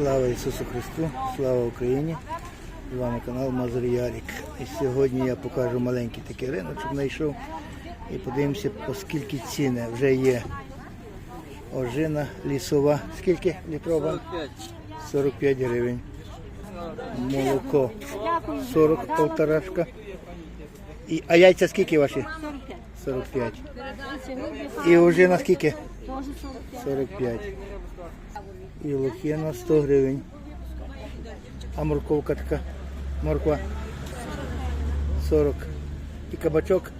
Слава Ісусу Христу, слава Україні! З вами канал Мазур Ярік. І сьогодні я покажу маленький такий риночок знайшов і подивимося, по скільки ціни вже є. Ожина лісова. Скільки літрова? 45 гривень. Молоко 40 полторашка. І, а яйця скільки ваші? 45. І ожина скільки? 45. І лохина 100 гривень. А морковка така. Морква 40. І кабачок.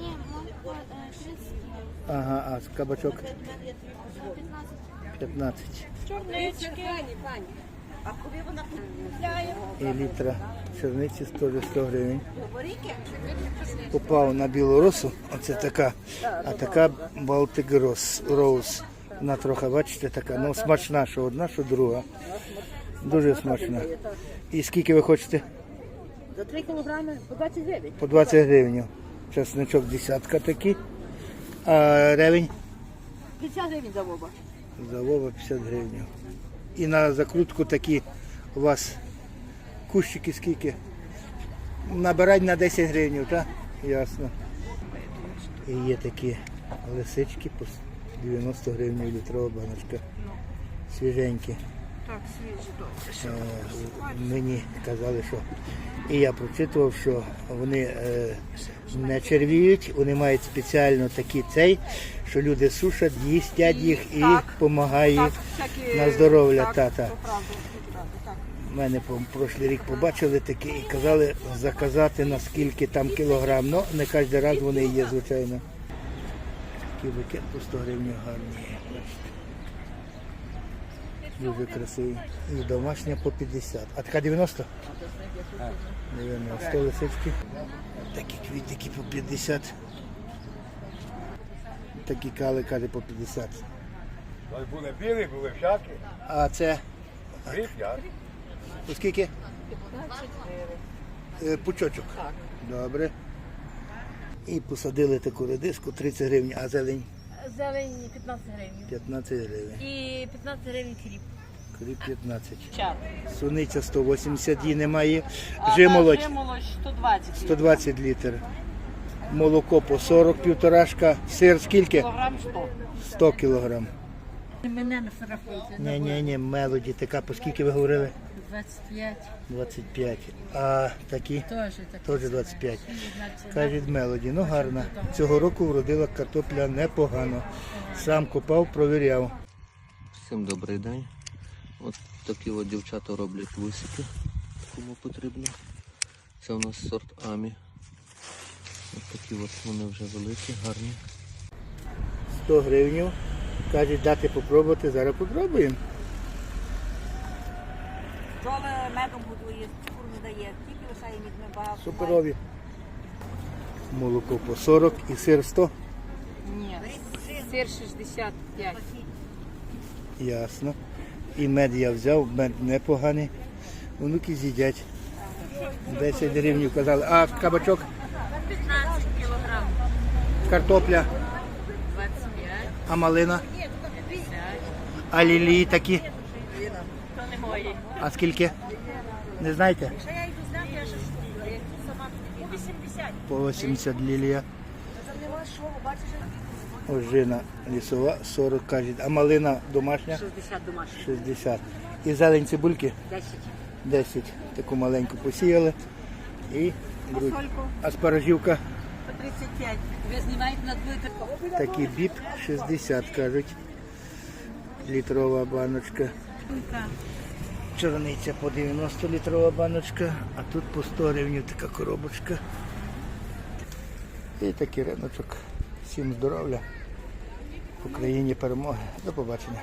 Ні, морква 30. Ага, а кабачок 15. І літра черниці теж 100 гривень. Попав на білоросу, оце така, а така Rose, Rose. Вона трохи, бачите, така, ну смачна, що одна, що друга. Дуже смачна. І скільки ви хочете? За 3 кілограми по 20 гривень. По 20 гривень. Чесничок десятка такий. А ревень 50 гривень за оба. за Вова 50 гривень. І на закрутку такі у вас кущики скільки? Набирать на 10 гривень, так? Ясно. І є такі лисички по 90 гривень літрова баночка. Свіженькі. Так, свіжі добре. Е, Мені казали, що і я прочитував, що вони е, не червіють, вони мають спеціально такий цей, що люди сушать, їстять їх і допомагає на здоров'я. Так, Та, та. то правда, то правда, так. Мене прошлий рік побачили такі і казали заказати на скільки там кілограм. Ну, не кожен раз вони є, звичайно. Такий букет по 100 гривень гарні. Дуже красивий. І домашня по 50. А така 90? 90 лисички. Такі квітики по 50. Такі кали, каже, по 50. Ось були білі, були всякі. А це. Оскільки? Е, Пучочок. Так. Добре. І посадили таку редиску 30 гривень, а зелень Зелень 15 гривень. 15 гривень. І 15 гривень кріп. Кріп 15. Чат. Суниця 180 її немає. Жимолодь 120 120 літр. Молоко по 40 півторашка. Сир скільки? кілограм 100. 100 кілограм. Мене не фотографуйте. Ні, ні, ні, мелоді така, по скільки ви говорили? 25 25. А такі теж так. теж 25. Кажуть мелоді, ну гарна. Цього року вродила картопля непогано. Сам копав, провіряв. Всім добрий день. От такі от дівчата роблять висики, кому потрібно. Це у нас сорт Амі. От такі от вони вже великі, гарні. 100 гривень. Кажуть, дати попробувати, зараз попробуємо. Бджоли медом годує, не дає, тільки лишає мід не багато. Суперові. Молоко по 40 і сир 100. Ні. Сир 65. Ясно. І мед я взяв, мед непоганий. Онуки з'їдять. 10 гривень казали. А кабачок, 15 кілограм. картопля, 25. а малина, 50. а лілії такі. А скільки? Не знаєте? Я йду зняти, я ще штуку, по 80. По 80 лілія. Ожина лісова 40 кажуть. А малина домашня 60 домашніх, 60. І зелень цибульки 10. 10. Таку маленьку посіяли. І беруть. Спаржівка По 35. Ви знімаєте на двоє такий біп 60 кажуть. Літрова баночка. Чорниця по 90 літрова баночка, а тут по 100 гривень така коробочка. І такий риночок. Всім здоров'я. Україні перемоги. До побачення.